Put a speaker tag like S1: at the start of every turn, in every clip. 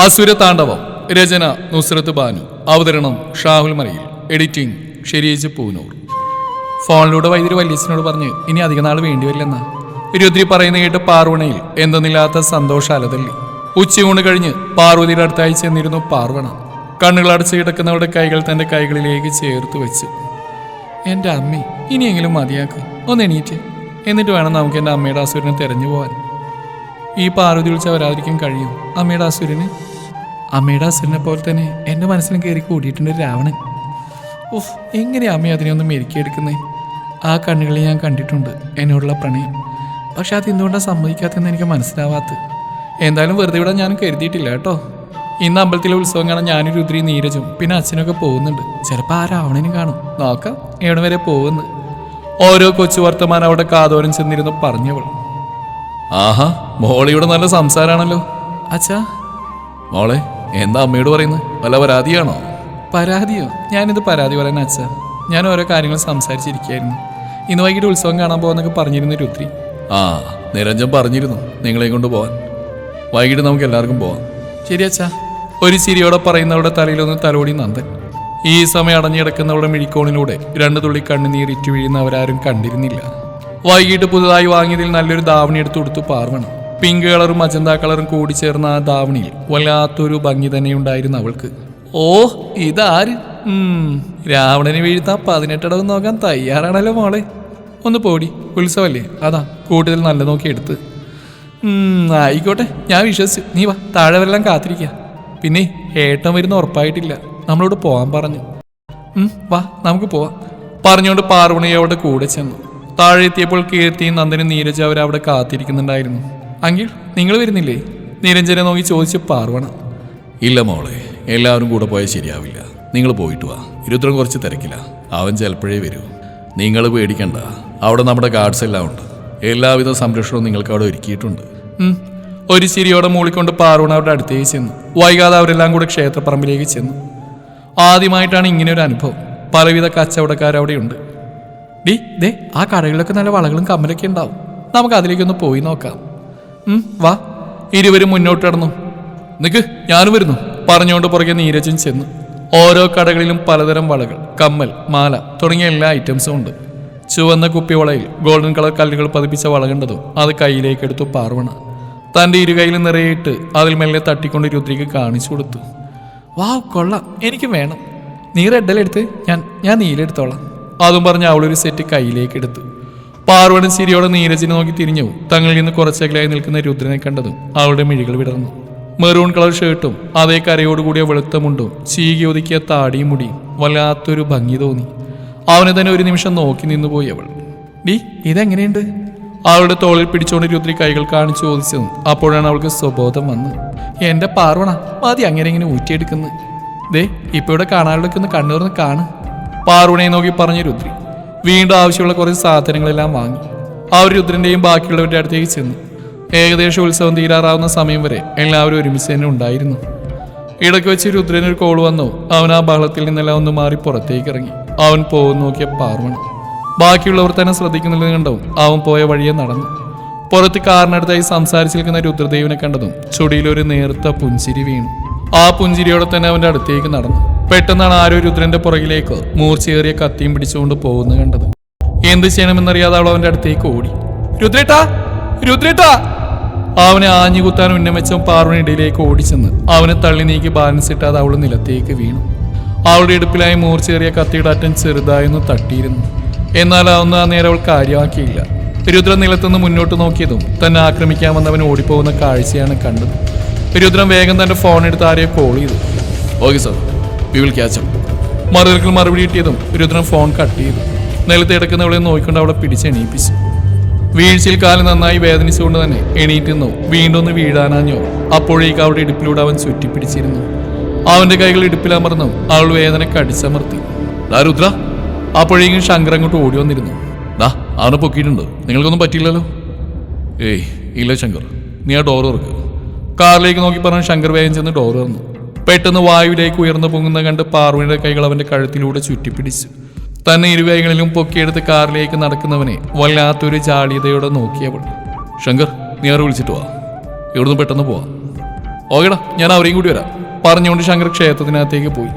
S1: അസുര താണ്ഡവം രചന നുസ്രത്ത് ബാനു. അവതരണം ഷാഹുൽ മലയിൽ. എഡിറ്റിംഗ് ഷെരീജ് പൂനൂർ. ഫോണിലൂടെ വൈദ്യുതി വല്യച്ഛനോട് പറഞ്ഞ് ഇനി അധിക നാൾ വേണ്ടിവരില്ലെന്നാ രുദ്രി പറയുന്ന കേട്ട് പാർവണയിൽ എന്തെന്നില്ലാത്ത സന്തോഷ അലതല്ലി ഉച്ചയൂണ് കഴിഞ്ഞ് പാർവതിയുടെ അടുത്തായി ചെന്നിരുന്നു പാർവണ. കണ്ണുകൾ അടച്ചു കിടക്കുന്നവരുടെ കൈകൾ തന്റെ കൈകളിലേക്ക് ചേർത്ത് വെച്ച്. എന്റെ അമ്മ ഇനിയെങ്കിലും മതിയാക്കും. ഒന്ന് എണീറ്റ്. എന്നിട്ട് വേണം നമുക്ക് എന്റെ അമ്മയുടെ അസുരനെ തിരഞ്ഞു പോവാൻ. ഈ പാർവതി വിളിച്ച വരാതിരിക്കാൻ കഴിയും. അമ്മയുടെ അസുരന് അമ്മയുടെ അസുരനെ പോലെ തന്നെ എന്റെ മനസ്സിലും കയറി കൂടിയിട്ടുണ്ട് രാവണൻ. ഉഫ് എങ്ങനെയാ അമ്മ അതിനെ മെരുക്കിയെടുക്കുന്നത് മെരുക്കിയെടുക്കുന്നേ? ആ കണ്ണുകളിൽ ഞാൻ കണ്ടിട്ടുണ്ട് എന്നോടുള്ള പ്രണയം. പക്ഷെ അത് എന്തുകൊണ്ടാണ് സമ്മതിക്കാത്തെന്ന് എനിക്ക് മനസ്സിലാവാത്ത എന്തായാലും വെറുതെ ഇവിടെ ഞാനും കരുതിയിട്ടില്ല കേട്ടോ. ഇന്ന് അമ്പലത്തിലെ ഉത്സവം കാണാൻ ഞാനും രുദ്രി നീരജും പിന്നെ അച്ഛനൊക്കെ പോകുന്നുണ്ട്. ചിലപ്പോൾ ആ രാവണനും കാണും. നോക്കാം എവിടെ വരെ പോകുന്നു. ഓരോ കൊച്ചു വർത്തമാനം അവിടെ കാതോരം ചെന്നിരുന്നു പറഞ്ഞവൾ. ആഹാ മോളിയുടെ നല്ല സംസാരാണല്ലോ. അച്ഛാ. മോളെ എന്താ അമ്മയോട് പറയുന്നത് വല്ല പരാതിയാണോ? പരാതിയോ? ഞാനിത് പരാതി പറയാൻ അച്ഛാ. ഞാൻ ഓരോ കാര്യങ്ങൾ സംസാരിച്ചിരിക്കുകയായിരുന്നു. ഇന്ന് വൈകിട്ട് ഉത്സവം കാണാൻ പോകുന്നൊക്കെ പറഞ്ഞിരുന്നു രുത്രി ആ നിരഞ്ജൻ പറഞ്ഞിരുന്നു നിങ്ങളെ കൊണ്ട് പോവാൻ. വൈകിട്ട് നമുക്ക് എല്ലാവർക്കും പോവാം. ശരി അച്ഛാ. ഒരു ചിരിയോടെ പറയുന്നവരുടെ തലയിലൊന്ന് തലോടി നന്ദൻ. ഈ സമയം അടഞ്ഞിടക്കുന്നവരുടെ മിഴിക്കോണിലൂടെ രണ്ടു തുള്ളി കണ്ണുനീർ ഇറ്റു വീഴുന്ന അവരാരും കണ്ടിരുന്നില്ല. വൈകിട്ട് പുതുതായി വാങ്ങിയതിൽ നല്ലൊരു ധാവണി എടുത്തു കൊടുത്തു പാർവണ. പിങ്ക് കളറും മജന്ത കളറും കൂടി ചേർന്ന ആ ധാവണിയിൽ വല്ലാത്തൊരു ഭംഗി തന്നെ ഉണ്ടായിരുന്നു അവൾക്ക്. ഓ ഇതാര്? രാവണനെ വീഴ്ത്താൻ പതിനെട്ടടവ് നോക്കാൻ തയ്യാറാണല്ലോ മോളെ. ഒന്ന് പോടി ഉത്സവല്ലേ? അതാ കൂടുതൽ നല്ല നോക്കി എടുത്ത്. ആയിക്കോട്ടെ ഞാൻ വിശ്വസിച്ചു. നീ വാ താഴെ വരെല്ലാം കാത്തിരിക്ക. പിന്നെ ഏട്ടൻ വരുന്ന ഉറപ്പായിട്ടില്ല. നമ്മളോട് പോവാൻ പറഞ്ഞു. വാ നമുക്ക് പോവാം. പറഞ്ഞുകൊണ്ട് പാർവണി കൂടെ ചെന്നു. താഴെ എത്തിയപ്പോൾ കീർത്തിയും നന്ദനും നീരജ് അവർ അവിടെ കാത്തിരിക്കുന്നുണ്ടായിരുന്നു. അങ്കിൽ നിങ്ങൾ വരുന്നില്ലേ? നിരഞ്ജനെ നോക്കി ചോദിച്ച് പാർവണ ഇല്ല മോളെ എല്ലാവരും കൂടെ പോയാൽ ശരിയാവില്ല. നിങ്ങൾ പോയിട്ട് വാ. ഇരുത്രം കുറച്ച് തിരക്കില്ല അവൻ ചിലപ്പോഴേ വരൂ. നിങ്ങൾ പേടിക്കണ്ട. അവിടെ നമ്മുടെ ഗാർഡ്സ് എല്ലാം ഉണ്ട്. എല്ലാവിധ സംരക്ഷണവും നിങ്ങൾക്ക് അവിടെ ഒരുക്കിയിട്ടുണ്ട്. ഒരു ചിരിയോടെ മൂളിക്കൊണ്ട് പാർവണ അവരുടെ അടുത്തേക്ക് ചെന്നു. വൈകാതെ അവരെല്ലാം കൂടെ ക്ഷേത്രപ്പറമ്പിലേക്ക് ചെന്നു. ആദ്യമായിട്ടാണ് ഇങ്ങനെ ഒരു അനുഭവം. പലവിധ കച്ചവടക്കാർ അവിടെയുണ്ട് ഡി ദേ ആ കടകളിലൊക്കെ നല്ല വളകളും കമ്മലൊക്കെ ഉണ്ടാവും. നമുക്ക് അതിലേക്കൊന്ന് പോയി നോക്കാം. വാ. ഇരുവരും മുന്നോട്ട് കടന്നു നിക്ക് ഞാനും വരുന്നു. പറഞ്ഞുകൊണ്ട് പുറകെ നീരജൻ ചെന്നു. ഓരോ കടകളിലും പലതരം വളകൾ കമ്മൽ മാല തുടങ്ങിയ എല്ലാ ഐറ്റംസും ഉണ്ട്. ചുവന്ന കുപ്പിവളയിൽ ഗോൾഡൻ കളർ കല്ലുകൾ പതിപ്പിച്ച വള കണ്ടതും അത് കയ്യിലേക്ക് എടുത്തു പാർവണ. തന്റെ ഇരുകൈയിൽ നിറയിട്ട് അതിൽ മെല്ലെ തട്ടിക്കൊണ്ട് രുദ്രിക്ക് കാണിച്ചു കൊടുത്തു. വാ കൊള്ളാം. എനിക്ക് വേണം. നീ റെഡലെടുത്ത് ഞാൻ ഞാൻ നീലെടുത്തോളാം അതും പറഞ്ഞ് അവളൊരു സെറ്റ് കയ്യിലേക്ക് എടുത്തു. പാർവണൻ ചിരിയോടെ നീരജിനെ നോക്കി തിരിഞ്ഞു. തങ്ങളിൽ നിന്ന് കുറച്ചകലായി നിൽക്കുന്ന രുദ്രനെ കണ്ടതും അവളുടെ മിഴികൾ വിടർന്നു. മെറൂൺ കളർ ഷർട്ടും അതേ കരയോടുകൂടിയ വെളുത്ത മുണ്ടും ചീകി ഒതുക്കിയ താടിയും മുടിയും വല്ലാത്തൊരു ഭംഗി തോന്നി. അവനെ തന്നെ ഒരു നിമിഷം നോക്കി നിന്നുപോയി അവൾ. ഡി ഇതെങ്ങനെയുണ്ട്? അവളുടെ തോളിൽ പിടിച്ചുകൊണ്ട് രുദ്രി കൈകൾ കാണിച്ചു ചോദിച്ചതും അപ്പോഴാണ് അവൾക്ക് സ്വബോധം വന്ന് എന്റെ പാർവണ മതി അങ്ങനെ ഇങ്ങനെ ഊറ്റിയെടുക്കുന്നത് ദേ ഇപ്പൊ ഇവിടെ കാണാനുള്ളൊക്കെ ഒന്ന് കണ്ണൂർന്ന് കാണ്. പാർവണയെ നോക്കി പറഞ്ഞു രുദ്രി. വീണ്ടും ആവശ്യമുള്ള കുറച്ച് സാധനങ്ങളെല്ലാം വാങ്ങി. ആ ഒരു രുദ്രന്റെയും ബാക്കിയുള്ളവരുടെ അടുത്തേക്ക് ചെന്നു. ഏകദേശം ഉത്സവം തീരാറാവുന്ന സമയം വരെ എല്ലാവരും ഒരുമിച്ച് തന്നെ ഉണ്ടായിരുന്നു. ഇടയ്ക്ക് വെച്ച് രുദ്രനൊരു കോൾ വന്നു. അവൻ ആ ബഹളത്തിൽ നിന്നെല്ലാം ഒന്ന് മാറി പുറത്തേക്ക് ഇറങ്ങി. അവൻ പോകുന്നു നോക്കിയ പാർവണ ബാക്കിയുള്ളവർ തന്നെ ശ്രദ്ധിക്കുന്നില്ലെന്ന് കണ്ടവും അവൻ പോയ വഴിയെ നടന്നു. പുറത്ത് കാറിനടുത്തായി സംസാരിച്ചു നിൽക്കുന്ന രുദ്രദേവിനെ കണ്ടതും ചുടിയിലൊരു നേർത്ത പുഞ്ചിരി വീണു. ആ പുഞ്ചിരിയോടെ തന്നെ അവന്റെ അടുത്തേക്ക് നടന്നു. പെട്ടെന്നാണ് ആരോ രുദ്രന്റെ പുറകിലേക്ക് മൂർച്ചയേറിയ കത്തിയും പിടിച്ചുകൊണ്ട് പോകുന്നത് കണ്ടത്. എന്ത് ചെയ്യണമെന്നറിയാതെ അവൾ അവന്റെ അടുത്തേക്ക് ഓടി. രുദ്രേട്ടാ രുദ്രേട്ടാ! അവനെ ആഞ്ഞു കുത്താൻ ഉന്നമിച്ചും പാർവണിയിടയിലേക്ക് ഓടിച്ചെന്ന് അവനെ തള്ളി നീക്കി ബാലൻസ് ഇട്ടാതെ അവൾ നിലത്തേക്ക് വീണു. അവളുടെ ഇടുപ്പിലായി മൂർച്ചയേറിയ കത്തിയുടെ അറ്റം ചെറുതായൊന്ന് തട്ടിയിരുന്നു. എന്നാൽ അതൊന്നും ആ നേരം അവൾ കാര്യമാക്കിയില്ല. രുദ്രൻ നിലത്തുനിന്ന് മുന്നോട്ട് നോക്കിയതും തന്നെ ആക്രമിക്കാമെന്ന് ഓടിപ്പോകുന്ന കാഴ്ചയാണ് കണ്ടത്. രുദ്രൻ വേഗം തന്റെ ഫോൺ എടുത്ത് ആരെയോ കോൾ ചെയ്തു. ഓക്കെ സാർ വി മറുപടി കിട്ടിയതും രുദ്രൻ ഫോൺ കട്ട് ചെയ്തു. നിലത്ത് കിടക്കുന്നവളെ നോക്കിക്കൊണ്ട് അവളെ പിടിച്ചെണീപ്പിച്ചു വീഴ്ചയിൽ കാലം നന്നായി വേദനിച്ചുകൊണ്ട് തന്നെ എണീറ്റ് നിന്നു വീണ്ടും ഒന്ന് വീഴാനാഞ്ഞോ. അപ്പോഴേക്ക് അവളുടെ ഇടുപ്പിലൂടെ അവൻ ചുറ്റിപ്പിടിച്ചിരുന്നു. അവന്റെ കൈകൾ ഇടുപ്പിലമർന്നു അവൾ വേദന കടിച്ചമർത്തി. ദാരുദ്ര അപ്പോഴേക്കും ശങ്കർ അങ്ങോട്ട് ഓടി വന്നിരുന്നു. ദാ അവനെ പൊക്കിയിട്ടുണ്ട്. നിങ്ങൾക്കൊന്നും പറ്റിയില്ലല്ലോ? ഏയ് ഇല്ല ശങ്കർ. നീ ആ ഡോർ തുറക്ക്. കാറിലേക്ക് നോക്കി പറഞ്ഞ ശങ്കർ വേഗം ചെന്ന് ഡോർ തുറന്നു. പെട്ടെന്ന് വായുവിലേക്ക് ഉയർന്നു പൊങ്ങുന്ന കണ്ട് പാർവണിയുടെ കൈകൾ അവന്റെ കഴുത്തിലൂടെ ചുറ്റിപ്പിടിച്ചു. തന്നെ ഇരുവൈകളിലും പൊക്കിയെടുത്ത് കാറിലേക്ക് നടക്കുന്നവനെ വല്ലാത്തൊരു ജാളിയതയോടെ നോക്കിയവൾ ശങ്കർ നീ വിളിച്ചിട്ട് വാ. ഇവിടുന്ന് പെട്ടെന്ന് പോവാം. ഓകേടാ ഞാൻ അവരെയും കൂടി വരാം. പറഞ്ഞുകൊണ്ട് ശങ്കർ ക്ഷേത്രത്തിനകത്തേക്ക് പോയി.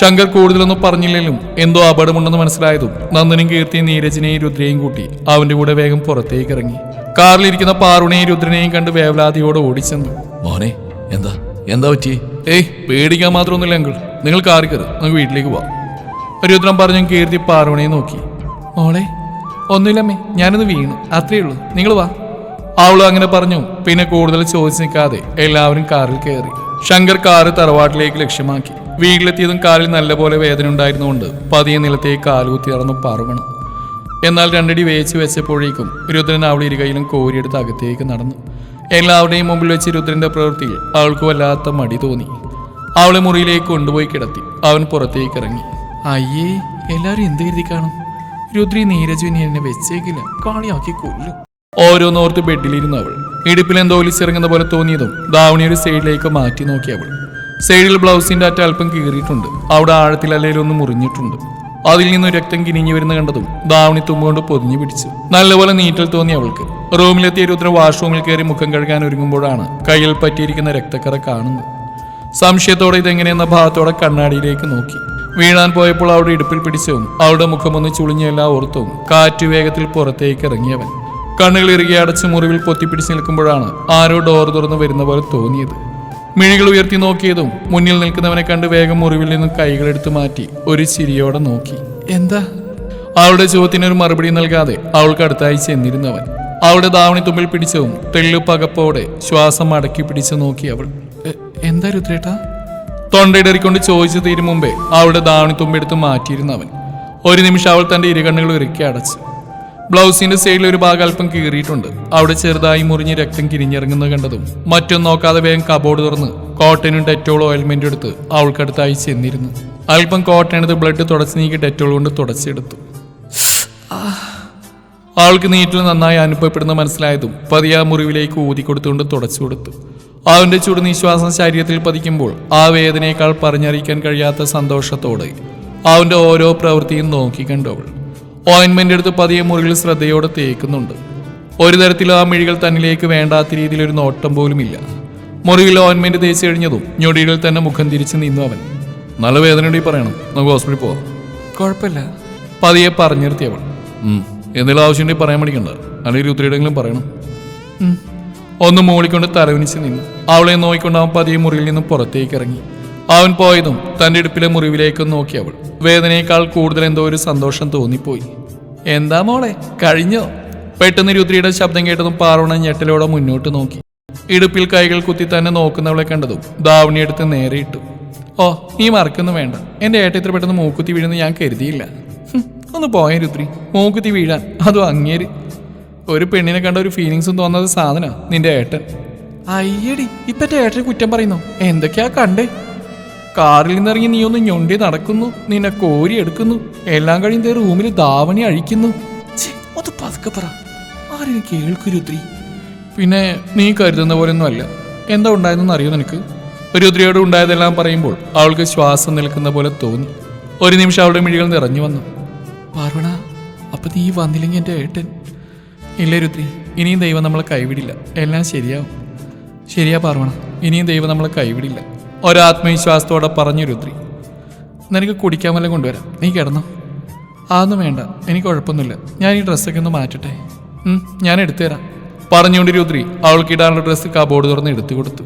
S1: ശങ്കർ കൂടുതലൊന്നും പറഞ്ഞില്ലെങ്കിലും എന്തോ അപകടമുണ്ടെന്ന് മനസ്സിലായതും നന്ദനും കീർത്തിയും നീരജിനെയും രുദ്രയും കൂട്ടി അവന്റെ കൂടെ വേഗം പുറത്തേക്ക് ഇറങ്ങി. കാറിലിരിക്കുന്ന പാർവണിയും രുദ്രനെയും കണ്ട് വേവലാതിയോടെ ഓടിച്ചെന്നു. മോനെ എന്താ? എന്താ പറ്റി? ഏയ് പേടിക്കാൻ മാത്രമൊന്നുമില്ല അങ്കിൾ. നിങ്ങൾ കാറിക്കരുത് നമുക്ക് വീട്ടിലേക്ക് പോവാം. രുദ്രൻ പറഞ്ഞു കീർത്തി പാർവണിയെ നോക്കി. മോളെ ഒന്നുമില്ലമ്മേ ഞാനൊന്ന് വീണു. അത്രേ ഉള്ളൂ. നിങ്ങൾ വാ. അവളും അങ്ങനെ പറഞ്ഞു. പിന്നെ കൂടുതൽ ചോദിച്ചു നിൽക്കാതെ എല്ലാവരും കാറിൽ കയറി. ശങ്കർ കാറ് തറവാട്ടിലേക്ക് ലക്ഷ്യമാക്കി. വീട്ടിലെത്തിയതും കാലിൽ നല്ലപോലെ വേദന ഉണ്ടായിരുന്നുകൊണ്ട് പതിയെ നിലത്തേക്ക് കാലുകുത്തി ഇറന്നു പറവണം എന്നാൽ രണ്ടടി വേച്ച് വെച്ചപ്പോഴേക്കും രുദ്രൻ അവൾ ഇരുകയിലും കോരിയെടുത്ത് അകത്തേക്ക് നടന്നു. എല്ലാവരുടെയും മുമ്പിൽ വെച്ച് രുദ്രന്റെ പ്രവൃത്തിയിൽ അവൾക്ക് വല്ലാത്ത മടി തോന്നി. അവളെ മുറിയിലേക്ക് കൊണ്ടുപോയി കിടത്തി. അവൻ പുറത്തേക്ക് ഇറങ്ങി. അയ്യേ എല്ലാവരും എന്ത് കരുതി കാണും? രുദ്രി നീരജുവിനെ എന്നെ വെച്ചേക്കില്ല. കാളിയാക്കി കൊല്ലും. ഓരോന്നോർത്ത് ബെഡിലിരുന്നു അവൾ. ഇടുപ്പിൽ എന്തോ ഒലിച്ചിറങ്ങുന്ന പോലെ തോന്നിയതും ദാവണി ഒരു സൈഡിലേക്ക് മാറ്റി നോക്കി അവൾ. സൈഡിൽ ബ്ലൗസിന്റെ അറ്റ അല്പം കീറിയിട്ടുണ്ട്. അവിടെ ആഴത്തിൽ അല്ലേലൊന്ന് മുറിഞ്ഞിട്ടുണ്ട്. അതിൽ നിന്ന് രക്തം കിനിഞ്ഞു വരുന്ന കണ്ടതും ദാവണി തുമ്പുകൊണ്ട് പൊതിഞ്ഞു പിടിച്ചു. നല്ലപോലെ നീറ്റൽ തോന്നി അവൾക്ക്. റൂമിലെത്തിയ രുദ്ര വാഷ്റൂമിൽ കയറി മുഖം കഴുകാൻ ഒരുങ്ങുമ്പോഴാണ് കയ്യിൽ പറ്റിയിരിക്കുന്ന രക്തക്കറ കാണുന്നത്. സംശയത്തോടെ ഇതെങ്ങനെയെന്ന ഭാഗത്തോടെ കണ്ണാടിയിലേക്ക് നോക്കി. വീഴാൻ പോയപ്പോൾ അവിടെ ഇടുപ്പിൽ പിടിച്ചവും അവളുടെ മുഖമൊന്ന് ചുളിഞ്ഞ എല്ലാ ഓർത്തവും കാറ്റ് വേഗത്തിൽ പുറത്തേക്ക് ഇറങ്ങിയവൻ. കണ്ണുകൾ ഇറുകി അടച്ച് മുറിവിൽ പൊത്തിപ്പിടിച്ച് നിൽക്കുമ്പോഴാണ് ആരോ ഡോർ തുറന്ന് വരുന്ന പോലെ തോന്നിയത്. മിഴികൾ ഉയർത്തി നോക്കിയതും മുന്നിൽ നിൽക്കുന്നവനെ കണ്ട് വേഗം മുറിവിൽ നിന്നും കൈകളെടുത്ത് മാറ്റി ഒരു ചിരിയോടെ നോക്കി. എന്താ? അവളുടെ ചോദ്യത്തിനൊരു മറുപടി നൽകാതെ അവൾക്ക് അടുത്തായി ചെന്നിരുന്നവൻ. അവളുടെ ദാവണി തുമ്പിൽ പിടിച്ചതും തെള്ളു പകപ്പോടെ ശ്വാസം അടക്കി പിടിച്ചു നോക്കി അവൾ. എന്താ രുദ്രേട്ടാ? തൊണ്ടയിടറിക്കൊണ്ട് ചോദിച്ചു തീരും മുമ്പേ അവളുടെ ദാവണി തുമ്പെടുത്ത് മാറ്റിയിരുന്നവൻ. ഒരു നിമിഷം അവൾ തന്റെ ഇരുകണ്ണുകൾ ഒരുക്കി അടച്ചു. ബ്ലൗസിന്റെ സൈഡിൽ ഒരു ഭാഗം അല്പം കീറിയിട്ടുണ്ട്. അവിടെ ചെറുതായി മുറിഞ്ഞ് രക്തം കിരിഞ്ഞിറങ്ങുന്നത് കണ്ടതും മറ്റൊന്നും നോക്കാതെ വേഗം കബോർഡ് തുറന്ന് കോട്ടനും ഡെറ്റോൾ ഓയിൽമെന്റ് എടുത്ത് അവൾക്കടുത്തായി ചെന്നിരുന്നു. അല്പം കോട്ടൺ എടുത്ത് ബ്ലഡ് തുടച്ച് നീക്കി ഡെറ്റോൾ കൊണ്ട് തുടച്ചെടുത്തു. ആൾക്ക് നീറ്റിൽ നന്നായി അനുഭവപ്പെടുന്ന മനസ്സിലായതും പതിയെ ആ മുറിവിലേക്ക് ഊതിക്കൊടുത്തുകൊണ്ട് തുടച്ചു കൊടുത്തു. അവന്റെ ചുടു നിശ്വാസം ശരീരത്തിൽ പതിക്കുമ്പോൾ ആ വേദനയേക്കാൾ പറഞ്ഞറിയിക്കാൻ കഴിയാത്ത സന്തോഷത്തോടെ അവന്റെ ഓരോ പ്രവൃത്തിയും നോക്കി കണ്ടവൾ. ഓയിൻമെന്റ് എടുത്ത് പതിയെ മുറിയിൽ ശ്രദ്ധയോടെ തേക്കുന്നുണ്ട്. ഒരു തരത്തിലും ആ മിഴികൾ തന്നിലേക്ക് വേണ്ടാത്ത രീതിയിൽ ഒരു നോട്ടം പോലുമില്ല മുറിയിൽ ഓയിൻമെന്റ് തേച്ച് കഴിഞ്ഞതും ഞൊടിയിൽ തന്നെ മുഖം തിരിച്ച് നിന്നു അവൻ. നല്ല വേദനയുണ്ടെങ്കിൽ പറയണം. നമുക്ക് ഹോസ്പിറ്റലിൽ പോവാം. കുഴപ്പമില്ല. പതിയെ പറഞ്ഞു നിർത്തി അവൾ. എന്തെങ്കിലും ആവശ്യമുണ്ടെങ്കിൽ പറയാൻ പഠിക്കണ്ട അല്ലെങ്കിൽ ഉത്തരയിടെങ്കിലും പറയണം. ഒന്ന് മൂളിക്കൊണ്ട് തലവിനിച്ച് നിന്നു അവളെ നോക്കിക്കൊണ്ട് അവൻ പതിയെ മുറിയിൽ നിന്നും പുറത്തേക്ക് ഇറങ്ങി. അവൻ പോയതും തന്റെ ഇടുപ്പിലെ മുറിവിലേക്ക് നോക്കി അവൾ. വേദനയേക്കാൾ കൂടുതൽ എന്തോ ഒരു സന്തോഷം തോന്നിപ്പോയി. എന്താ മോളെ? കഴിഞ്ഞോ? പെട്ടെന്ന് രുദ്രിയുടെ ശബ്ദം കേട്ടതും പാർവണ ഞെട്ടലോടെ മുന്നോട്ട് നോക്കി. ഇടുപ്പിൽ കൈകൾ കുത്തി തന്നെ നോക്കുന്നവളെ കണ്ടതും ദാവണി എടുത്ത് നേരെ ഇട്ടു. ഓ നീ മറക്കൊന്നും വേണ്ട. എന്റെ ഏട്ട പെട്ടെന്ന് മൂക്കുത്തി വീഴുന്ന ഞാൻ കരുതിയില്ല. ഒന്ന് പോയ രുദ്രി. മൂക്കുത്തി വീഴാൻ അതും അങ്ങേര്. ഒരു പെണ്ണിനെ കണ്ട ഒരു ഫീലിങ്സും തോന്നാത്ത സാധന നിന്റെ ഏട്ടൻ. അയ്യടി ഇപ്പത്തെ ഏട്ടനെ കുറ്റം പറയുന്നു? എന്തൊക്കെയാ കണ്ടേ? കാറിൽ നിന്നിറങ്ങി നീ ഒന്ന് ഞൊണ്ടി നടക്കുന്നു. നിന്നെ കോരി എടുക്കുന്നു. എല്ലാം കഴിയുന്ന റൂമിൽ ധാവണി അഴിക്കുന്നു. അത് പതുക്കെ പറ. ആരും കേൾക്കൂ രുദ്രി. പിന്നെ നീ കരുതുന്ന പോലെയൊന്നും അല്ല. എന്താ ഉണ്ടായതെന്ന് അറിയോ നിനക്ക്? രുദ്രിയോട് ഉണ്ടായതെല്ലാം പറയുമ്പോൾ അവൾക്ക് ശ്വാസം നിൽക്കുന്ന പോലെ തോന്നി. ഒരു നിമിഷം അവളുടെ മിഴികൾ നിറഞ്ഞു വന്നു. പാർവണ അപ്പൊ നീ വന്നില്ലെങ്കിൽ എന്റെ ഏട്ടൻ? ഇല്ല രുദ്രി. ഇനിയും ദൈവം നമ്മളെ കൈവിടില്ല. എല്ലാം ശരിയാവും. ശരിയാ പാർവണ. ഇനിയും ദൈവം നമ്മളെ കൈവിടില്ല. ഒരാത്മവിശ്വാസത്തോടെ പറഞ്ഞു രുദ്രി. നിനക്ക് കുടിക്കാൻ വല്ലതും കൊണ്ടുവരാം. നീ കിടന്നോ. അതൊന്നും വേണ്ട. എനിക്ക് കുഴപ്പമൊന്നുമില്ല. ഞാൻ ഈ ഡ്രസ്സൊക്കെ ഒന്ന് മാറ്റട്ടെ. ഞാൻ എടുത്തു തരാം പറഞ്ഞുകൊണ്ട് രുദ്രി അവൾക്ക് ഇടാനുള്ള ഡ്രസ്സ് കബോർഡ് തുറന്ന് എടുത്തു കൊടുത്തു.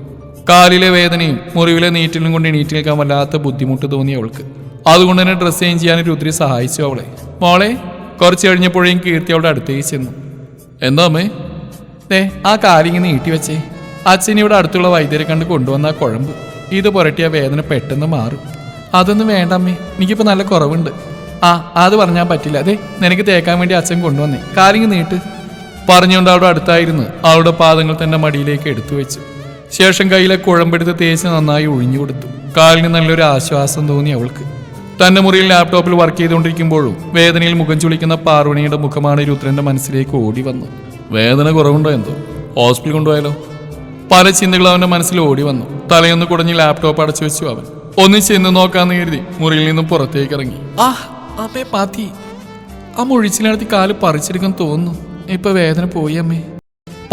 S1: കാലിലെ വേദനയും മുറിവിലെ നീറ്റിലും കൊണ്ട് എണീറ്റ് നിൽക്കാൻ വല്ലാത്ത ബുദ്ധിമുട്ട് തോന്നി അവൾക്ക്. അതുകൊണ്ട് തന്നെ ഡ്രസ്സ് ചേഞ്ച് ചെയ്യാൻ രുദ്രി സഹായിച്ചു അവളെ. മോളെ കുറച്ച് കഴിഞ്ഞപ്പോഴേക്കും കീർത്തി അവളുടെ അടുത്തേക്ക് ചെന്നു. എന്താ അമ്മേ? ദേ ആ കാലിങ്ങനെ നീട്ടി വെച്ചേ. അച്ഛൻ ഇവിടെ അടുത്തുള്ള വൈദ്യരെ കണ്ട് കൊണ്ടുവന്ന ആ കുഴമ്പ്. ഇത് പുരട്ടിയ വേദന പെട്ടെന്ന് മാറും. അതൊന്നും വേണ്ട അമ്മേ എനിക്കിപ്പോൾ നല്ല കുറവുണ്ട്. ആ അത് പറഞ്ഞാൽ പറ്റില്ല. അതെ നിനക്ക് തേക്കാൻ വേണ്ടി അച്ഛൻ കൊണ്ടുവന്നേ. കാലിങ്ങ് നീട്ട്. പറഞ്ഞുകൊണ്ട് അവിടെ അടുത്തായിരുന്നു. അവളുടെ പാദങ്ങൾ തന്റെ മടിയിലേക്ക് എടുത്തു വെച്ചു. ശേഷം കയ്യിലെ കുഴമ്പെടുത്ത് തേച്ച് നന്നായി ഒഴിഞ്ഞു കൊടുത്തു. കാലിന് നല്ലൊരു ആശ്വാസം തോന്നി അവൾക്ക്. തന്റെ മുറിയിൽ ലാപ്ടോപ്പിൽ വർക്ക് ചെയ്തുകൊണ്ടിരിക്കുമ്പോഴും വേദനയിൽ മുഖം ചുളിക്കുന്ന പാർവണിയുടെ മുഖമാണ് രുദ്രന്റെ മനസ്സിലേക്ക് ഓടി വന്നു വേദന കുറവുണ്ടോ എന്തോ? ഹോസ്പിറ്റൽ കൊണ്ടുപോയാലോ? പല ചിന്തകളും അവന്റെ മനസ്സിൽ ഓടി വന്നു. തലയൊന്ന് കുടഞ്ഞ് ലാപ്ടോപ്പ് അടച്ചു വെച്ചു അവൻ. ഒന്ന് ചെന്ന് നോക്കാന്ന് കരുതി മുറിയിൽ നിന്നും പുറത്തേക്ക് ഇറങ്ങി. ആ അമ്മേ പാത്തി. ആ മുഴിച്ചിനടുത്ത് കാൽ പറിച്ചെടുക്കാൻ തോന്നുന്നു. ഇപ്പൊ വേദന പോയി അമ്മേ.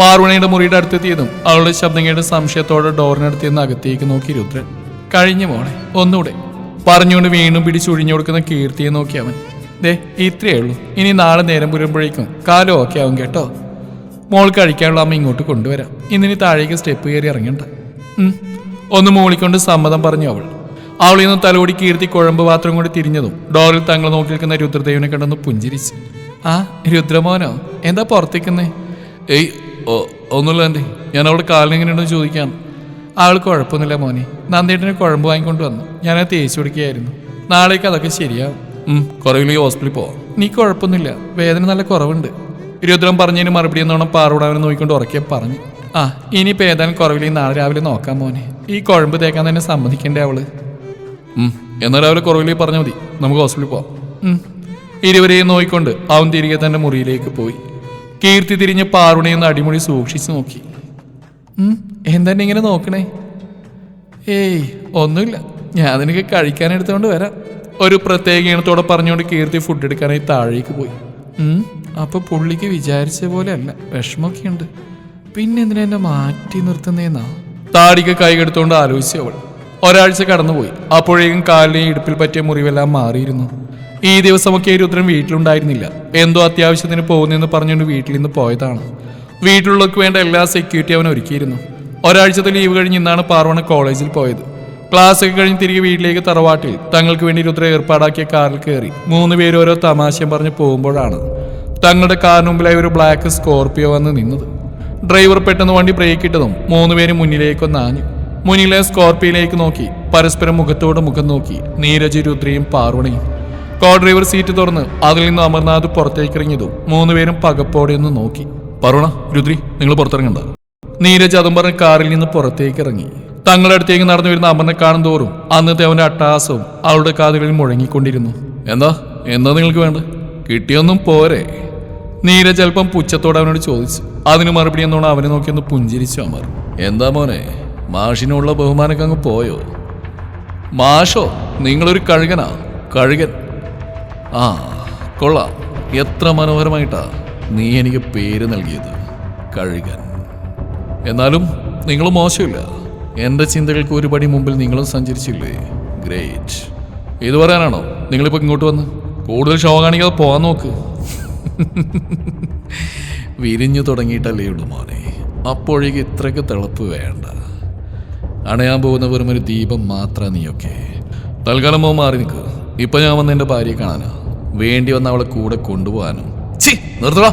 S1: പാർവണയുടെ മുറിയുടെ അടുത്തെത്തിയതും അവളുടെ ശബ്ദം കേട്ട് സംശയത്തോടെ ഡോറിനടുത്ത് നിന്ന് അകത്തേക്ക് നോക്കി രുദ്രൻ. കഴിഞ്ഞു പോണെ ഒന്നുകൂടെ പറഞ്ഞുകൊണ്ട് വീണ്ടും പിടിച്ചൊഴിഞ്ഞു കൊടുക്കുന്ന കീർത്തിയെ നോക്കി അവൻ. ദേ ഇത്രയേ ഉള്ളൂ. ഇനി നാളെ നേരം പുരുമ്പോഴേക്കും. കാലം ഓക്കെ ആവും കേട്ടോ. മോൾ കഴിക്കാനുള്ള അമ്മ ഇങ്ങോട്ട് കൊണ്ടുവരാം. ഇന്നിനി താഴേക്ക് സ്റ്റെപ്പ് കയറി ഇറങ്ങണ്ട. ഒന്ന് മോളിക്കൊണ്ട് സമ്മതം പറഞ്ഞു അവൾ. അവളിൽ നിന്ന് തലോടി കീർത്തി കുഴമ്പ് പാത്രം കൊണ്ട് തിരിഞ്ഞതും ഡോറിൽ തങ്ങൾ നോക്കി നിൽക്കുന്ന രുദ്രദേവനെ കണ്ടൊന്ന് പുഞ്ചിരിച്ച്. ആ രുദ്രമോനോ? എന്താ പുറത്തേക്കുന്നേ? ഏയ് ഒന്നുമില്ല എന്റെ ഞാൻ അവിടെ കാലിനെങ്ങനെയുണ്ടെന്ന് ചോദിക്കാൻ ആൾ കുഴപ്പമൊന്നുമില്ല മോനെ. നന്ദേട്ടനെ കുഴമ്പ് വാങ്ങിക്കൊണ്ട് വന്നു. അത് തേച്ചു കൊടുക്കുകയായിരുന്നു നാളേക്ക് അതൊക്കെ ശരിയാവും. കുറവില്ലെങ്കിൽ ഹോസ്പിറ്റലിൽ പോവാം. നീ കുഴപ്പമൊന്നുമില്ല. വേദന നല്ല കുറവുണ്ട്. രുദ്രം പറഞ്ഞതിന് മറുപടി എന്നോണം പാറോടാവനെ നോക്കിക്കൊണ്ട് ഉറക്കെ പറഞ്ഞു. ആ ഇനിയിപ്പോൾ ഏതായാലും കുറവില്ല? നാളെ രാവിലെ നോക്കാം മോനെ. ഈ കുഴമ്പ് തേക്കാൻ തന്നെ സമ്മതിക്കണ്ടേ അവൾ? എന്നാൽ രാവിലെ കുറവിലേക്ക് പറഞ്ഞാൽ മതി. നമുക്ക് ഹോസ്പിറ്റലിൽ പോവാം. ഇരുവരെയും നോക്കിക്കൊണ്ട് അവൻ തിരികെ തന്നെ മുറിയിലേക്ക് പോയി. കീർത്തി തിരിഞ്ഞ് പാറുണയൊന്ന് അടിമുടി സൂക്ഷിച്ചു നോക്കി. ഉം, ഇങ്ങനെ നോക്കണേ? ഏയ് ഒന്നുമില്ല. ഞാൻ കഴിക്കാൻ എടുത്തുകൊണ്ട് വരാം. ഒരു പ്രത്യേക ഇനത്തോടെ പറഞ്ഞുകൊണ്ട് കീർത്തി ഫുഡ് എടുക്കാനായി താഴേക്ക് പോയി. അപ്പൊ പുള്ളിക്ക് വിചാരിച്ച പോലെ അല്ല വിഷമൊക്കെ ഉണ്ട് പിന്നെ എന്തിനാ മാറ്റി നിർത്തുന്നേന്നാ? താടിക്ക് കൈകെടുത്തോണ്ട് ആലോചിച്ചു അവൾ. ഒരാഴ്ച കടന്നുപോയി. അപ്പോഴേക്കും കാലിനെയും ഇടുപ്പിൽ പറ്റിയ മുറിവെല്ലാം മാറിയിരുന്നു. ഈ ദിവസമൊക്കെ രുദ്രൻ വീട്ടിലുണ്ടായിരുന്നില്ല. എന്തോ അത്യാവശ്യത്തിന് പോകുന്നെന്ന് പറഞ്ഞുകൊണ്ട് വീട്ടിൽ നിന്ന് പോയതാണ്. വീട്ടിലുള്ളവർക്ക് വേണ്ട എല്ലാ സെക്യൂരിറ്റി അവൻ ഒരുക്കിയിരുന്നു. ഒരാഴ്ചത്തെ ലീവ് കഴിഞ്ഞ് ഇന്നാണ് പാർവണ കോളേജിൽ പോയത്. ക്ലാസ് ഒക്കെ കഴിഞ്ഞ് തിരികെ വീട്ടിലേക്ക് തറവാട്ടിൽ. തങ്ങൾക്ക് വേണ്ടി രുദ്ര ഏർപ്പാടാക്കിയ കാറിൽ കയറി. മൂന്ന് പേര് ഓരോ തമാശയും പറഞ്ഞ് പോകുമ്പോഴാണ്. തങ്ങളുടെ കാറിന് മുമ്പിലായി ഒരു ബ്ലാക്ക് സ്കോർപ്പിയോ വന്ന് നിന്നത്. ഡ്രൈവർ പെട്ടെന്ന് വണ്ടി ബ്രേക്ക് ഇട്ടതും മൂന്ന് പേര് മുന്നിലേക്കൊന്ന് ആഞ്ഞു മുന്നിലെ സ്കോർപ്പിയോയിലേക്ക് നോക്കി പരസ്പരം മുഖത്തോട് മുഖം നോക്കി നീരജ് രുദ്രയും പാർവണയും. കോ ഡ്രൈവർ സീറ്റ് തുറന്ന് അതിൽ നിന്ന് അമർനാഥ് പുറത്തേക്ക് ഇറങ്ങിയതും മൂന്നുപേരും പകപ്പോടെ ഒന്ന് നോക്കി. പറവണ രുദ്രി നിങ്ങൾ പുറത്തിറങ്ങണ്ട. നീരജ് അതും പറഞ്ഞ് കാറിൽ നിന്ന് പുറത്തേക്ക് ഇറങ്ങി. തങ്ങളുടെ അടുത്തേക്ക് നടന്നു വരുന്ന അമറിനെ കാണും തോറും അന്നത്തെ അവന്റെ അട്ടാസവും അവളുടെ കാതുകളിൽ മുഴങ്ങിക്കൊണ്ടിരുന്നു. എന്താ? എന്താ നിങ്ങൾക്ക് വേണ്ട കിട്ടിയൊന്നും പോരെ. നീരജ് അല്പം പുച്ഛത്തോടെ അവനോട് ചോദിച്ചു. അതിന് മറുപടി എന്നോണം അവനെ നോക്കി ഒന്ന് പുഞ്ചിരിച്ചു അമർ. എന്താ മോനെ? മാഷിനുള്ള ബഹുമാനൊക്കെ അങ്ങ് പോയോ? മാഷോ നിങ്ങളൊരു കഴുകനാ? കഴുകൻ. ആ കൊള്ളാം. എത്ര മനോഹരമായിട്ടാ നീ എനിക്ക് പേര് നൽകിയത്. കഴുകൻ. എന്നാലും നിങ്ങൾ മോശമില്ല. എന്റെ ചിന്തകൾക്ക് ഒരു പടി മുമ്പിൽ നിങ്ങളും സഞ്ചരിച്ചില്ലേ? ഗ്രേറ്റ്. ഇത് പറയാനാണോ? നിങ്ങളിപ്പോൾ ഇങ്ങോട്ട് വന്ന്? കൂടുതൽ ഷോ കാണിക്കാതെ പോകാൻ നോക്ക്. വിരിഞ്ഞു തുടങ്ങിയിട്ടല്ലേ ഉള്ളൂ മോനെ. അപ്പോഴേക്ക് ഇത്രയ്ക്ക് തിളപ്പ് വേണ്ട. അണയാൻ പോകുന്ന വെറും ഒരു ദീപം മാത്രം നീയൊക്കെ. തൽക്കാലം മോ മാറി നിൽക്ക്. ഇപ്പൊ ഞാൻ വന്ന് എന്റെ ഭാര്യയെ കാണാനാ. വേണ്ടി വന്ന അവളെ കൂടെ കൊണ്ടുപോകാനും. ചി നിർത്തടാ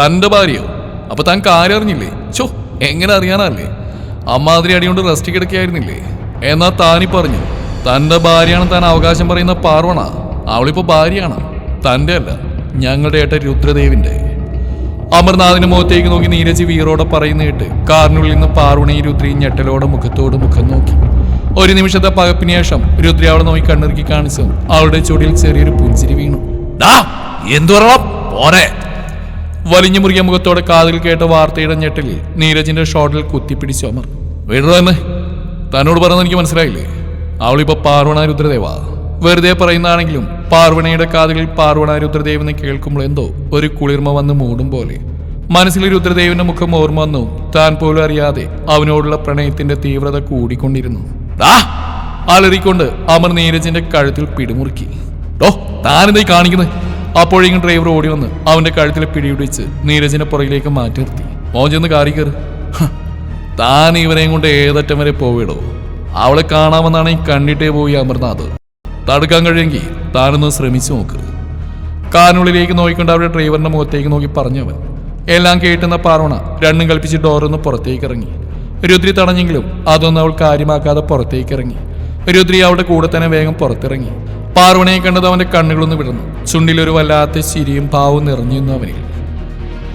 S1: തന്റെ ഭാര്യയോ? അപ്പൊ താൻ കാര്യം അറിഞ്ഞില്ലേ? ചോ എങ്ങനെ അറിയാനല്ലേ? അമ്മാതിരി അടികൊണ്ട് റെസ്റ്റ് കിടക്കുകയായിരുന്നില്ലേ? എന്നാ താനി പറഞ്ഞു തന്റെ ഭാര്യയാണ് താൻ അവകാശം പറയുന്ന പാർവണ. അവളിപ്പോ ഭാര്യയാണ്. തന്റെ അല്ല. ഞങ്ങളുടെ ഏട്ട രുദ്രദേവിന്റെ. അമർനാഥിന് മുഖത്തേക്ക് നോക്കി നീരജ് വീറോടെ പറയുന്ന കേട്ട് കാറിനുള്ളിൽ നിന്ന് പാർവണയും രുദ്രയും ഞെട്ടലോടെ മുഖത്തോട് മുഖം നോക്കി. ഒരു നിമിഷത്തെ പകപ്പിന് ശേഷം രുദ്ര അവളെ നോക്കി കണ്ണിറുക്കി കാണിച്ചു അവളുടെ ചുടിയിൽ ചെറിയൊരു പുഞ്ചിരി വീണു. പോരെ. വലിഞ്ഞു മുറിയ മുഖത്തോടെ കാതിൽ കേട്ട വാർത്തയുടെ ഞെട്ടലിൽ നീരജിന്റെ ഷോട്ടിൽ കുത്തിപ്പിടിച്ചു അമർ. വീണു തന്നെ തന്നോട് പറഞ്ഞത് എനിക്ക് മനസ്സിലായില്ലേ? അവളിപ്പോ പാർവണ രുദ്രദേവാ. വെറുതെ പറയുന്നതാണെങ്കിലും പാർവണയുടെ കാതുകളിൽ പാർവണ രുദ്രദേവനെ കേൾക്കുമ്പോൾ എന്തോ ഒരു കുളിർമ വന്ന് മൂടും പോലെ. മനസ്സിൽ രുദ്രദേവിന്റെ മുഖം ഓർമ്മ വന്നു. താൻ പോലും അറിയാതെ അവനോടുള്ള പ്രണയത്തിന്റെ തീവ്രത കൂടിക്കൊണ്ടിരുന്നു! അലറിക്കൊണ്ട് അമർ നീരജിന്റെ കഴുത്തിൽ പിടിമുറുക്കി. ഡോ താനെന്തായി കാണിക്കുന്നത് അപ്പോഴേക്കും ഡ്രൈവർ ഓടി വന്ന് അവന്റെ കഴുത്തിൽ പിടിപിടിച്ച് നീരജിനെ പുറകിലേക്ക് മാറ്റി നിർത്തി. മോൻ ചെന്ന് കാറി കയറി. താൻ ഇവരെയും കൊണ്ട് ഏതറ്റം വരെ പോവിടോ? അവളെ കാണാമെന്നാണ് ഈ കണ്ടിട്ടേ പോയി അമർനാഥ്. തടുക്കാൻ കഴിയുമെങ്കിൽ താനൊന്ന് ശ്രമിച്ചു നോക്ക്. കാറിനുള്ളിലേക്ക് നോക്കിക്കൊണ്ട് അവരുടെ ഡ്രൈവറിന്റെ മുഖത്തേക്ക് നോക്കി പറഞ്ഞവൻ എല്ലാം കേട്ടുന്ന പാറോണ രണ്ടും കൽപ്പിച്ച് ഡോറൊന്ന് പുറത്തേക്ക് ഇറങ്ങി. രുദ്രി തടഞ്ഞെങ്കിലും അതൊന്നും അവൾ കാര്യമാക്കാതെ പുറത്തേക്ക് ഇറങ്ങി. രുദ്രി അവളുടെ കൂടെ തന്നെ വേഗം പുറത്തിറങ്ങി. പാർവണയെ കണ്ടത് അവന്റെ കണ്ണുകളൊന്ന് വിടർന്നു. ചുണ്ടിലൊരു വല്ലാത്ത ചിരിയും പാവും നിറഞ്ഞിരുന്നു അവനിൽ.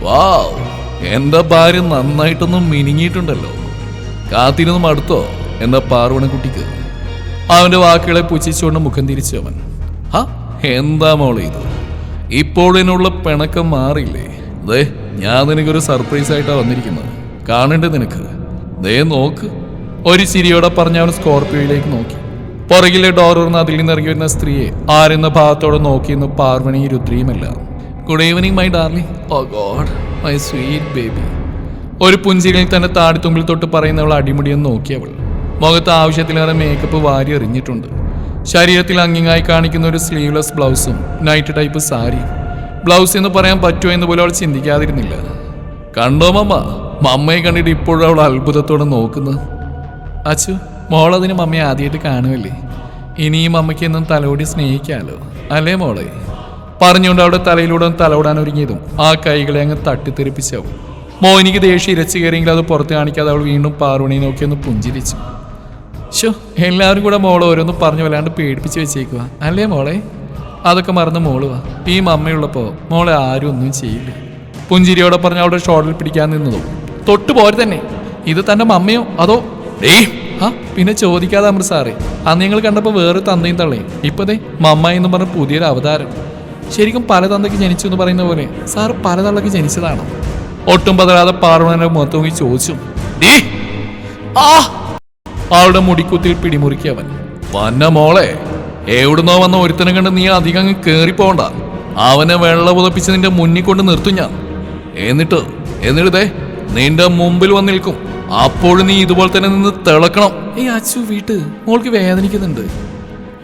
S1: വാവ് എന്റെ ഭാര്യ നന്നായിട്ടൊന്നും മിനിങ്ങിയിട്ടുണ്ടല്ലോ. കാത്തിരുന്ന് മടുത്തോ എന്ന പാർവണക്കുട്ടിക്ക് അവന്റെ വാക്കുകളെ പുച്ഛിച്ചുകൊണ്ട് മുഖം തിരിച്ചു അവൻ എന്താ മോളെ ഇത്? ഇപ്പോഴിനുള്ള പിണക്കം മാറിയില്ലേ? ദേ ഞാൻ നിനക്കൊരു സർപ്രൈസ് ആയിട്ടാ വന്നിരിക്കുന്നത്. കാണണ്ടേ നിനക്ക്? ദേ നോക്ക്. ഒരു ചിരിയോടെ പറഞ്ഞ അവൻ സ്കോർപ്പിയോയിലേക്ക് നോക്കി. പുറകിലെ ഡോറൂർന്ന് അതിൽ നിന്ന് ഇറങ്ങി വരുന്ന സ്ത്രീയെ ആരെന്ന ഭാഗത്തോടെ നോക്കിയെന്ന് പാർവണി രുദ്രിയുമല്ല good evening my darling oh god my sweet baby ഒരു പുഞ്ചിരിയിൽ തന്നെ താടിത്തുമ്പിൽ തൊട്ട് പറയുന്നവൾ അടിമുടിയെന്ന് നോക്കിയവൾ മുഖത്ത് ആവശ്യത്തിലേറെ മേക്കപ്പ് വാരി എറിഞ്ഞിട്ടുണ്ട്. ശരീരത്തിൽ അങ്ങിങ്ങായി കാണിക്കുന്ന ഒരു സ്ലീവ്ലെസ് ബ്ലൗസും നൈറ്റ് ടൈപ്പ് സാരിയും ബ്ലൗസ് എന്ന് പറയാൻ പറ്റുമോ എന്ന് പോലും അവൾ ചിന്തിക്കാതിരുന്നില്ല. കണ്ടോ മമ്മ? മമ്മയെ കണ്ടിട്ട് ഇപ്പോഴും അവൾ അത്ഭുതത്തോടെ നോക്കുന്നു. അച്ചു മോളതിന് മമ്മയെ ആദ്യമായിട്ട് കാണുമല്ലേ? ഇനിയും അമ്മയ്ക്ക് എന്നും തലോടി സ്നേഹിക്കാമല്ലോ അല്ലേ മോളെ? പറഞ്ഞുകൊണ്ട് അവിടെ തലയിലൂടെ തലോടാൻ ഒരുങ്ങിയതും ആ കൈകളെ അങ്ങ് തട്ടിത്തെറിപ്പിച്ചവൾ മോനിക്ക് ദേഷ്യം ഇരച്ചു കയറിയെങ്കിൽ അത് പുറത്ത് കാണിക്കാതെ അവൾ വീണ്ടും പാറുണി നോക്കിയൊന്ന് പുഞ്ചിരിച്ചു. ഷോ എല്ലാവരും കൂടെ മോളെ ഓരോന്ന് പറഞ്ഞു വല്ലാണ്ട് പേടിപ്പിച്ച് വെച്ചേക്കുക അല്ലേ മോളെ? അതൊക്കെ മറന്ന് മോൾ വാ. ഈ മമ്മയുള്ളപ്പോൾ മോളെ ആരും ഒന്നും ചെയ്യില്ല. പുഞ്ചിരിയോടെ പറഞ്ഞ അവളുടെ ഷോട്ടിൽ പിടിക്കാൻ നിന്നതോ? തൊട്ട് പോരെ തന്നെ. ഇത് തന്റെ മമ്മയോ? അതോ? ഡേ ആ പിന്നെ ചോദിക്കാതെ അമൃത് സാറേ അന്ന് ഞങ്ങൾ കണ്ടപ്പോൾ വേറെ തന്തയും തള്ളയും ഇപ്പതേ മമ്മ എന്ന് പറഞ്ഞ പുതിയൊരു അവതാരം. ശരിക്കും പല തന്തയ്ക്ക് ജനിച്ചു എന്ന് പറയുന്ന പോലെ സാറ് പല തള്ളക്ക് ജനിച്ചതാണോ? ഒട്ടും പതരാതെ പാർവണന്റെ മുഖത്ത് നോക്കി ചോദിച്ചു. "ഡീ, ആ! അവളുടെ മുടിക്കുത്തിൽ പിടിമുറുക്കി അവൻ വന്ന മോളെ എവിടുന്നോ വന്ന ഒരുത്തനെ കണ്ട് നീ അധികം അങ്ങ് കേറിപ്പോണ്ട. അവനെ വെള്ള പുതപ്പിച്ച് നിന്റെ മുന്നിൽ കൊണ്ട് നിർത്തും ഞാൻ. എന്നിട്ട് എന്നിട്ടേ നിന്റെ മുമ്പിൽ വന്ന് നിൽക്കും. അപ്പോഴും നീ ഇതുപോലെ തന്നെ നിന്ന് തിളക്കണം. ഈ അച്ചു വീട്ട് മോൾക്ക് വേദനിക്കുന്നുണ്ട്.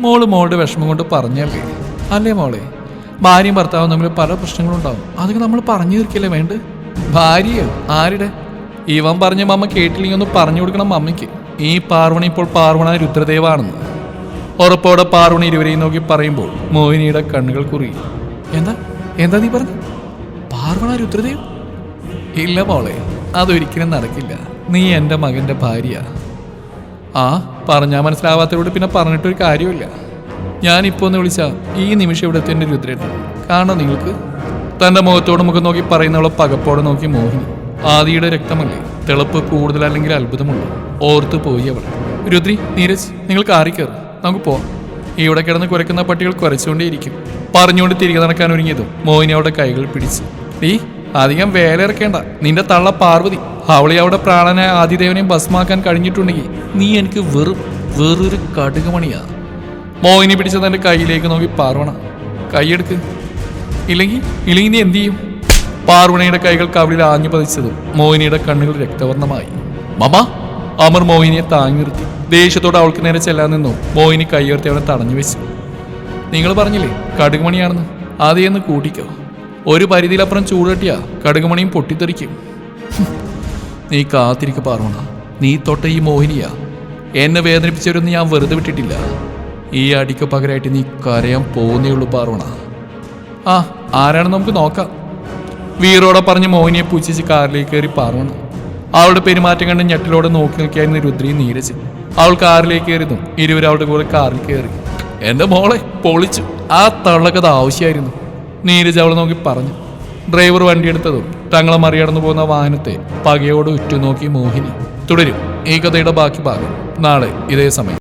S1: മോൾ മോളുടെ വിഷമം കൊണ്ട് പറഞ്ഞല്ലേ? അല്ലേ മോളെ ഭാര്യയും ഭർത്താവും തമ്മിൽ പല പ്രശ്നങ്ങളും ഉണ്ടാവും. അതൊക്കെ നമ്മൾ പറഞ്ഞു തീർക്കല്ലേ വേണ്ട ഭാര്യയോ? ആരുടെ? ഇവൻ പറഞ്ഞ മമ്മ കേട്ടില്ലെങ്കിൽ ഒന്ന് പറഞ്ഞു കൊടുക്കണം മമ്മയ്ക്ക് ഈ പാർവണി ഇപ്പോൾ പാർവണ രുദ്രദേവാണെന്ന്. ഉറപ്പോടെ പാർവണി ഇരുവരെയും നോക്കി പറയുമ്പോൾ മോഹിനിയുടെ കണ്ണുകൾ കുറി എന്താ? എന്താ നീ പറഞ്ഞു? പാർവണ രുദ്രദേവ്? ഇല്ല മോളെ അതൊരിക്കലും നടക്കില്ല. നീ എന്റെ മകന്റെ ഭാര്യ. ആ പറഞ്ഞാൽ മനസ്സിലാവാത്തവരോട് പിന്നെ പറഞ്ഞിട്ടൊരു കാര്യമില്ല ഞാനിപ്പോൾ ഒന്ന് വിളിച്ച ഈ നിമിഷം ഇവിടെ എത്തിന്റെ രുദ്രേട്ടൻ കാണോ നിങ്ങൾക്ക്? തന്റെ മുഖത്തോട് മുഖം നോക്കി പറയുന്നവളെ പകപ്പോടെ നോക്കി മോഹിനി. ആദിയുടെ രക്തമല്ലേ? തിളപ്പ് കൂടുതൽ അല്ലെങ്കിൽ അത്ഭുതമുള്ളൂ ഓർത്തു പോയി അവൾ. രുദ്രി നീരജ് നിങ്ങൾ കാറി കയറും. നമുക്ക് പോവാം. ഇവിടെ കിടന്ന് കുരക്കുന്ന പട്ടികൾ കുരച്ചുകൊണ്ടേയിരിക്കും. പറഞ്ഞുകൊണ്ട് തിരികെ നടക്കാൻ ഒരുങ്ങിയതും മോഹിനി അവിടെ കൈകൾ പിടിച്ചു. നീ അധികം വേല ഇറക്കേണ്ട നിന്റെ തള്ള പാർവതി. അവളെ അവിടെ പ്രാണനായ ആദിദേവനെയും ഭസ്മാക്കാൻ കഴിഞ്ഞിട്ടുണ്ടെങ്കിൽ നീ എനിക്ക് വെറും വെറൊരു കടുകുമണിയാ. മോഹിനി പിടിച്ച തന്റെ കയ്യിലേക്ക് നോക്കി പാർവണ. കൈയെടുക്ക് ഇല്ലെങ്കിൽ ഇല്ലെങ്കിൽ നീ എന്ത് ചെയ്യും? പാർവണയുടെ കൈകൾ കവിളിൽ ആഞ്ഞു പതിച്ചതും മോഹിനിയുടെ കണ്ണുകൾ രക്തവർണമായി. മമ അമർ മോഹിനിയെ താങ്ങി നിർത്തി. ദേഷ്യത്തോടെ അവൾക്ക് നേരെ ചെല്ലാൻ നിന്നു. മോഹിനി കൈയുയർത്തി അവനെ തടഞ്ഞു വെച്ചു. നിങ്ങൾ പറഞ്ഞില്ലേ കടുകുമണിയാണെന്ന്? ആദ്യം കൂട്ടിക്കോ. ഒരു പരിധിയിലപ്പുറം ചൂടട്ടിയാ കടുകുമണിയും പൊട്ടിത്തെറിക്കും. നീ കാത്തിരിക്ക പാർവണ. നീ തൊട്ട ഈ മോഹിനിയാ. എന്നെ വേദനിപ്പിച്ചവരൊന്നും ഞാൻ വെറുതെ വിട്ടിട്ടില്ല. ഈ അടിക്ക് പകരമായിട്ട് നീ കരയാൻ പോകുന്നേ ഉള്ളൂ പാർവണ. ആ ആരാണെന്ന് നമുക്ക് നോക്കാം. വീറോടെ പറഞ്ഞ് മോഹിനിയെ പൂച്ചിച്ച് കാറിലേക്ക് കയറി പറന്നു അവളുടെ പെരുമാറ്റം കണ്ട് ഞെട്ടിലോടെ നോക്കി നിൽക്കായിരുന്നു രുദ്രി നീരജ്. അവൾ കാറിലേക്ക് കയറിയതും ഇരുവരും അവളുടെ കൂടെ കാറിൽ കയറി. എന്റെ മോളെ പൊളിച്ചു. ആ തള്ളക്കത് ആവശ്യമായിരുന്നു നീരജ് അവളെ നോക്കി പറഞ്ഞു. ഡ്രൈവർ വണ്ടിയെടുത്തതും തങ്ങളെ മറികടന്നു പോകുന്ന വാഹനത്തെ പകയോട് ഉറ്റുനോക്കി മോഹിനി. തുടരും. ഈ കഥയുടെ ബാക്കി ഭാഗം നാളെ ഇതേ സമയം.